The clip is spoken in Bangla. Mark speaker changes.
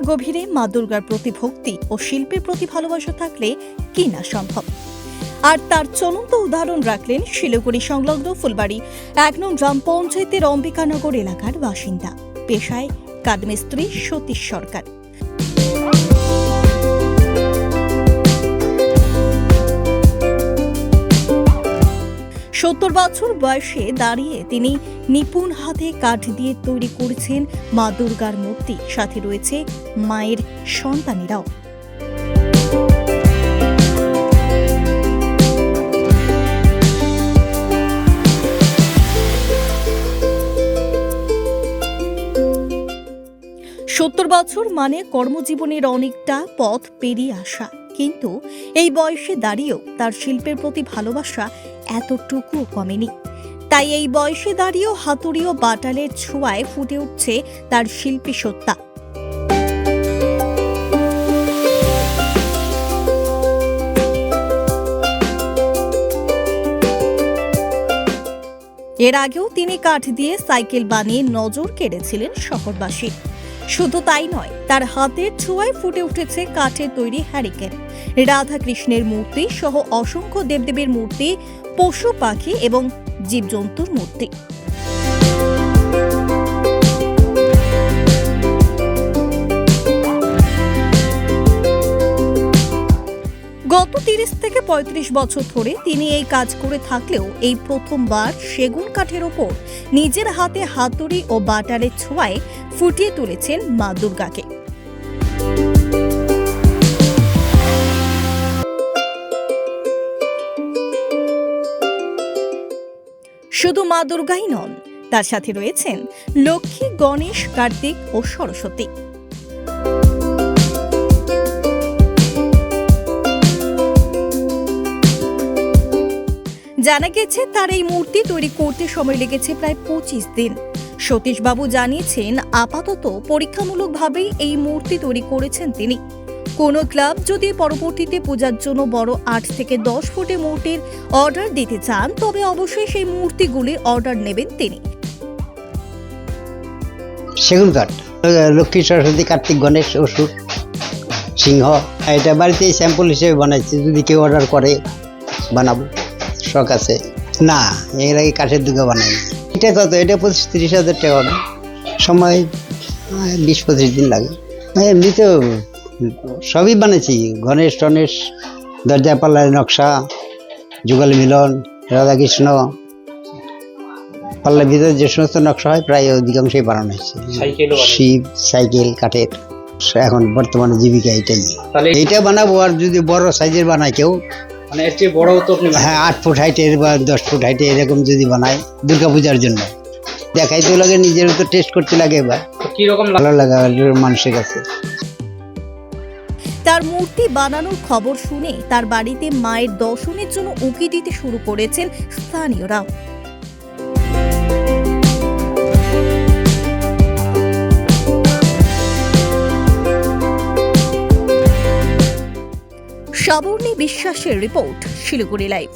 Speaker 1: গভীরে মা দুর্গার প্রতি ভক্তি ও শিল্পের প্রতি ভালোবাসা থাকলে কি না সম্ভব? আর তার চলন্ত উদাহরণ রাখলেন শিলিগুড়ি সংলগ্ন ফুলবাড়ি এক নং গ্রাম পঞ্চায়েতের অম্বিকানগর এলাকার বাসিন্দা। পেশায় কাদমিস্ত্রী সতীশ সরকার। সত্তর বছর বয়সে দাঁড়িয়ে তিনি নিপুণ হাতে কাঠ দিয়ে তৈরি করেছেন মা দুর্গার মূর্তি। সাথে রয়েছে মায়ের সন্তানেরাও। সত্তর বছর মানে কর্মজীবনের অনেকটা পথ পেরিয়ে আসা। কিন্তু এই বয়সে দাঁড়িয়েও তার শিল্পের প্রতি ভালোবাসা এতটুকুও কমেনি। তাই এই বয়সে দাঁড়িয়েও হাতুড়ি ও বাটালের ছোঁয়ায় ফুটে উঠছে তার শিল্পী সত্তা। এর আগেও তিনি কাঠ দিয়ে সাইকেল বানিয়ে নজর কেড়েছিলেন শহরবাসী। শুধু তাই নয়, তার হাতের ছোঁয়ায় ফুটে উঠেছে কাঠের তৈরি হ্যারিকেন। রাধা কৃষ্ণের মূর্তি সহ অসংখ্য দেবদেবীর মূর্তি, পশু পাখি এবং জীবজন্তুর মূর্তি। গত তিরিশ থেকে পঁয়ত্রিশ বছর ধরে তিনি এই কাজ করে থাকলেও এই প্রথমবার সেগুন কাঠের ওপর নিজের হাতে হাতুড়ি ও বাটারের ছোঁয়ায় ফুটিয়ে তুলেছেন মা দুর্গাকে। শুধু মা দুর্গাই নন, তার সাথে রয়েছেন লক্ষ্মী, গণেশ, কার্তিক ও সরস্বতী। জানা গেছে তার এই মূর্তি তৈরি করতে সময় লেগেছে প্রায় পঁচিশ দিন। সতীশবাবু জানিয়েছেন, আপাতত পরীক্ষামূলকভাবেই এই মূর্তি তৈরি করেছেন তিনি। কোনো ক্লাব যদি পরবর্তীতে পূজার জন্য বড় আট থেকে দশ ফুটে মূর্তির অর্ডার দিতে চান, তবে অবশ্যই সেই মূর্তিগুলি অর্ডার নেবেন তিনি।
Speaker 2: সেগুন কাঠ। লক্ষ্মী সরস্বতী, কার্তিক গণেশ, অসুর, সিংহ, এটা বাড়িতে স্যাম্পল হিসেবে বানাইছি। যদি কেউ অর্ডার করে, বানাবো। শখ আছে। না এর আগে কাঠের দুর্গা বানাই এটা কত? এটা পঁচিশ তিরিশ হাজার টাকা অর্ডার সময় বিশ পঁচিশ দিন লাগে। এমনি তো সবই বানাইছি। গণেশ টনেশ দরজা পাল্লার নকশা যুগল মিলন রাধাকৃষ্ণ। পাল্লার ভিতরে যে সমস্ত নকশা হয় প্রায় অধিকাংশই বানানো হয়েছে। শিব সাইকেল কাঠের। এখন বর্তমানে জীবিকা এটাই। এইটা বানাবো আর যদি বড় সাইজের বানায় কেউ
Speaker 3: মানে এর চেয়ে বড় তো আপনি
Speaker 2: হ্যাঁ আট ফুট হাইটে বা দশ ফুট হাইটে এরকম যদি বানায় দুর্গা পূজার জন্য দেখাইতে লাগে নিজের তো টেস্ট করতে লাগে এবার
Speaker 3: কীরকম
Speaker 2: ভালো লাগে মানুষের কাছে।
Speaker 1: তার মূর্তি বানানোর খবর শুনে তার বাড়িতে মায়ের দর্শনের জন্য উঁকি দিতে শুরু করেছেন স্থানীয়রাও সাবর্ণী বিশ্বাসের রিপোর্ট শিলিগুড়ি লাইভ।